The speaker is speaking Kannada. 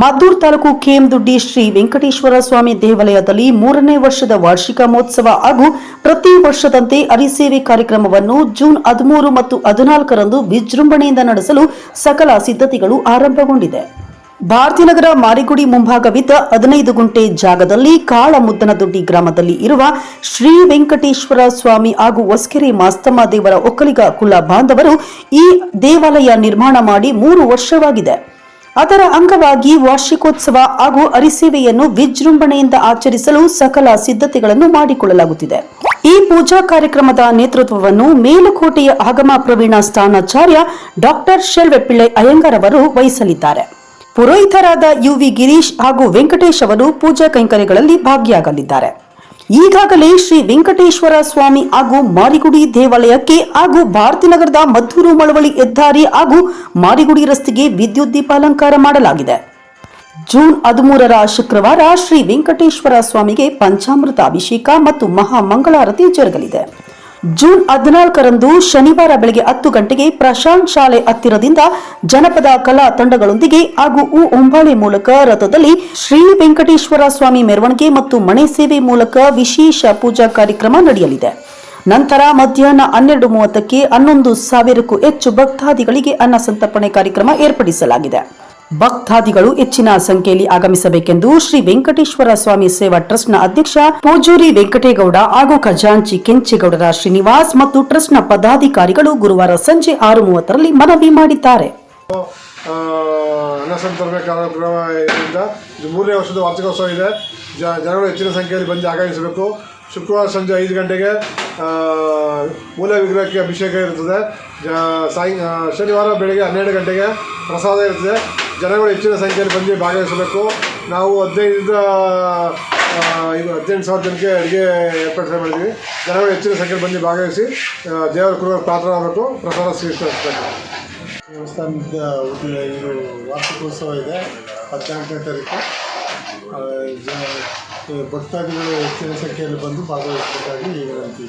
ಮದ್ದೂರು ತಾಲೂಕು ಕೆಎಂದೊಡ್ಡಿ ಶ್ರೀ ವೆಂಕಟೇಶ್ವರ ಸ್ವಾಮಿ ದೇವಾಲಯದಲ್ಲಿ ಮೂರನೇ ವರ್ಷದ ವಾರ್ಷಿಕ ಮಹೋತ್ಸವ ಹಾಗೂ ಪ್ರತಿ ವರ್ಷದಂತೆ ಅರಿಸೇವೆ ಕಾರ್ಯಕ್ರಮವನ್ನು ಜೂನ್ ಹದಿಮೂರು ಮತ್ತು ಹದಿನಾಲ್ಕರಂದು ವಿಜೃಂಭಣೆಯಿಂದ ನಡೆಸಲು ಸಕಲ ಸಿದ್ಧತೆಗಳು ಆರಂಭಗೊಂಡಿದೆ. ಭಾರತೀನಗರ ಮಾರಿಗುಡಿ ಮುಂಭಾಗವಿದ್ದ ಹದಿನೈದು ಗುಂಟೆ ಜಾಗದಲ್ಲಿ ಕಾಳಮುದ್ದನದೊಡ್ಡಿ ಗ್ರಾಮದಲ್ಲಿ ಇರುವ ಶ್ರೀ ವೆಂಕಟೇಶ್ವರ ಸ್ವಾಮಿ ಹಾಗೂ ಹೊಸಕೆರೆ ಮಾಸ್ತಮ್ಮ ದೇವರ ಒಕ್ಕಲಿಗ ಕುಲ ಬಾಂಧವರು ಈ ದೇವಾಲಯ ನಿರ್ಮಾಣ ಮಾಡಿ ಮೂರು ವರ್ಷವಾಗಿದೆ. ಅದರ ಅಂಗವಾಗಿ ವಾರ್ಷಿಕೋತ್ಸವ ಹಾಗೂ ಅರಿಸೇವೆಯನ್ನು ವಿಜೃಂಭಣೆಯಿಂದ ಆಚರಿಸಲು ಸಕಲ ಸಿದ್ಧತೆಗಳನ್ನು ಮಾಡಿಕೊಳ್ಳಲಾಗುತ್ತಿದೆ. ಈ ಪೂಜಾ ಕಾರ್ಯಕ್ರಮದ ನೇತೃತ್ವವನ್ನು ಮೇಲುಕೋಟೆಯ ಆಗಮ ಪ್ರವೀಣ ಸ್ಥಾನಾಚಾರ್ಯ ಡಾಕ್ಟರ್ ಶೆಲ್ವೆಪ್ಪಿಳೆ ಅಯ್ಯಂಗಾರ್ ಅವರು ವಹಿಸಲಿದ್ದಾರೆ. ಪುರೋಹಿತರಾದ ಯುವಿ ಗಿರೀಶ್ ಹಾಗೂ ವೆಂಕಟೇಶ್ ಅವರು ಪೂಜಾ ಕೈಂಕರ್ಯಗಳಲ್ಲಿ ಭಾಗಿಯಾಗಲಿದ್ದಾರೆ. ಈಗಾಗಲೇ ಶ್ರೀ ವೆಂಕಟೇಶ್ವರ ಸ್ವಾಮಿ ಹಾಗೂ ಮಾರಿಗುಡಿ ದೇವಾಲಯಕ್ಕೆ ಹಾಗೂ ಭಾರತೀನಗರದ ಮದ್ದೂರು ಮಳವಳಿ ಹೆದ್ದಾರಿ ಹಾಗೂ ಮಾರಿಗುಡಿ ರಸ್ತೆಗೆ ವಿದ್ಯುತ್ ದೀಪ ಅಲಂಕಾರ ಮಾಡಲಾಗಿದೆ. ಜೂನ್ ಹದಿಮೂರರ ಶುಕ್ರವಾರ ಶ್ರೀ ವೆಂಕಟೇಶ್ವರ ಸ್ವಾಮಿಗೆ ಪಂಚಾಮೃತ ಅಭಿಷೇಕ ಮತ್ತು ಮಹಾ ಮಂಗಳಾರತಿ ಜರುಗಲಿದೆ. ಜೂನ್ ಹದಿನಾಲ್ಕರಂದು ಶನಿವಾರ ಬೆಳಗ್ಗೆ ಹತ್ತು ಗಂಟೆಗೆ ಪ್ರಶಾಂತ್ ಶಾಲೆ ಹತ್ತಿರದಿಂದ ಜನಪದ ಕಲಾ ತಂಡಗಳೊಂದಿಗೆ ಹಾಗೂ ಉ ಒಂಬಾಳೆ ಮೂಲಕ ರಥದಲ್ಲಿ ಶ್ರೀ ವೆಂಕಟೇಶ್ವರ ಸ್ವಾಮಿ ಮೆರವಣಿಗೆ ಮತ್ತು ಮನೆ ಸೇವೆ ಮೂಲಕ ವಿಶೇಷ ಪೂಜಾ ಕಾರ್ಯಕ್ರಮ ನಡೆಯಲಿದೆ. ನಂತರ ಮಧ್ಯಾಹ್ನ ಹನ್ನೆರಡು ಮೂವತ್ತಕ್ಕೆ ಹನ್ನೊಂದು ಸಾವಿರಕ್ಕೂ ಹೆಚ್ಚು ಭಕ್ತಾದಿಗಳಿಗೆ ಅನ್ನ ಸಂತರ್ಪಣೆ ಕಾರ್ಯಕ್ರಮ ಏರ್ಪಡಿಸಲಾಗಿದೆ. ಭಕ್ತಾದಿಗಳು ಹೆಚ್ಚಿನ ಸಂಖ್ಯೆಯಲ್ಲಿ ಆಗಮಿಸಬೇಕೆಂದು ಶ್ರೀ ವೆಂಕಟೇಶ್ವರ ಸ್ವಾಮಿ ಸೇವಾ ಟ್ರಸ್ಟ್ನ ಅಧ್ಯಕ್ಷ ಪೂಜೂರಿ ವೆಂಕಟೇಗೌಡ ಹಾಗೂ ಖಜಾಂಚಿ ಕೆಂಚೇಗೌಡರ ಶ್ರೀನಿವಾಸ್ ಮತ್ತು ಟ್ರಸ್ಟ್ನ ಪದಾಧಿಕಾರಿಗಳು ಗುರುವಾರ ಸಂಜೆ ಆರು ಮೂವತ್ತರಲ್ಲಿ ಮನವಿ ಮಾಡಿದ್ದಾರೆ. ಮೂರನೇ ವರ್ಷದ ವಾರ್ಷಿಕೋತ್ಸವ ಇದೆ. ಜನಗಳು ಹೆಚ್ಚಿನ ಸಂಖ್ಯೆಯಲ್ಲಿ ಬಂದು ಆಗಮಿಸಬೇಕು. ಶುಕ್ರವಾರ ಸಂಜೆ ಐದು ಗಂಟೆಗೆ ಮೂಲ ವಿಗ್ರಹಕ್ಕೆ ಅಭಿಷೇಕ ಇರುತ್ತದೆ. ಜ, ಸಾಯಿ ಶನಿವಾರ ಬೆಳಗ್ಗೆ ಹನ್ನೆರಡು ಗಂಟೆಗೆ ಪ್ರಸಾದ ಇರ್ತದೆ ಜನಗಳು ಹೆಚ್ಚಿನ ಸಂಖ್ಯೆಯಲ್ಲಿ ಬಂದು ಭಾಗವಹಿಸಬೇಕು. ನಾವು ಹದಿನೈದರಿಂದ ಇದು ಹದಿನೆಂಟು ಸಾವಿರ ಜನಕ್ಕೆ ಅಡುಗೆ ಏರ್ಪಾಡು ಮಾಡಿದ್ದೀವಿ. ಜನಗಳು ಹೆಚ್ಚಿನ ಸಂಖ್ಯೆಯಲ್ಲಿ ಬಂದು ಭಾಗವಹಿಸಿ ದೇವರ ಕುರುಗಳು ಪಾತ್ರ ಆಗಬೇಕು ಪ್ರಸಾದ ಸ್ವೀಕರಿಸಬೇಕು ದೇವಸ್ಥಾನದ ಇದು ವಾರ್ಷಿಕೋತ್ಸವ ಇದೆ ಹದಿನಾಲ್ಕನೇ ತಾರೀಕು. ಭಕ್ತಾದಿಗಳು ಹೆಚ್ಚಿನ ಸಂಖ್ಯೆಯಲ್ಲಿ ಬಂದು ಭಾಗವಹಿಸಬೇಕಾಗಿ ವಿನಂತಿ.